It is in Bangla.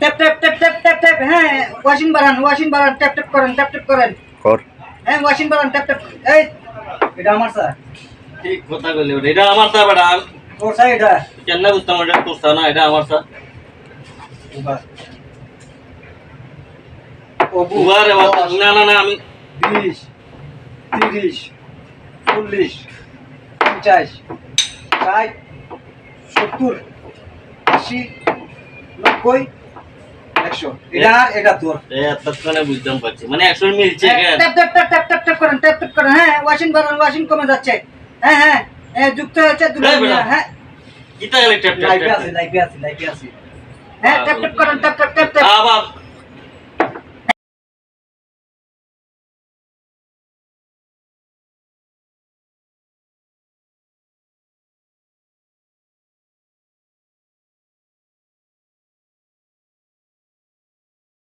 Tap tap tap tap tap tap হ্যাঁ ওয়াশিং বাড়ান ওয়াশিং বাড়ান ট্যাপ ট্যাপ করেন ট্যাপ ট্যাপ করেন। কর। হ্যাঁ ওয়াশিং বাড়ান ট্যাপ ট্যাপ এই এটা আমার স্যার। ঠিক কথা ওটা এটা আমার স্যার বেটা তোর স্যার এটা? কেন বুঝতাম এটা তোর স্যার না এটা আমার স্যার। উবারে। না না না আমি বিশ তিরিশ চল্লিশ পঞ্চাশ ষাট সত্তর আশি নব্বই একশো এটা আর এটা তোর। এতক্ষণে বুঝতাম পারছি। মানে একশো মিলছে tap tap tap tap tap tap করেন ট্যাপ ট্যাপ করেন। হ্যাঁ ওয়াশিং বাড়ান ওয়াশিং কমে যাচ্ছে। হ্যাঁ হ্যাঁ হ্যাঁ যুক্ত হচ্ছে বেটা। হ্যাঁ। কিতা গেলে ট্যাপ ট্যাপ লাইভে আছে লাইভে আছে লাইভে আছে। হ্যাঁ ট্যাপ ট্যাপ করেন ট্যাপ ট্যাপ ট্যাপ ট্যাপ।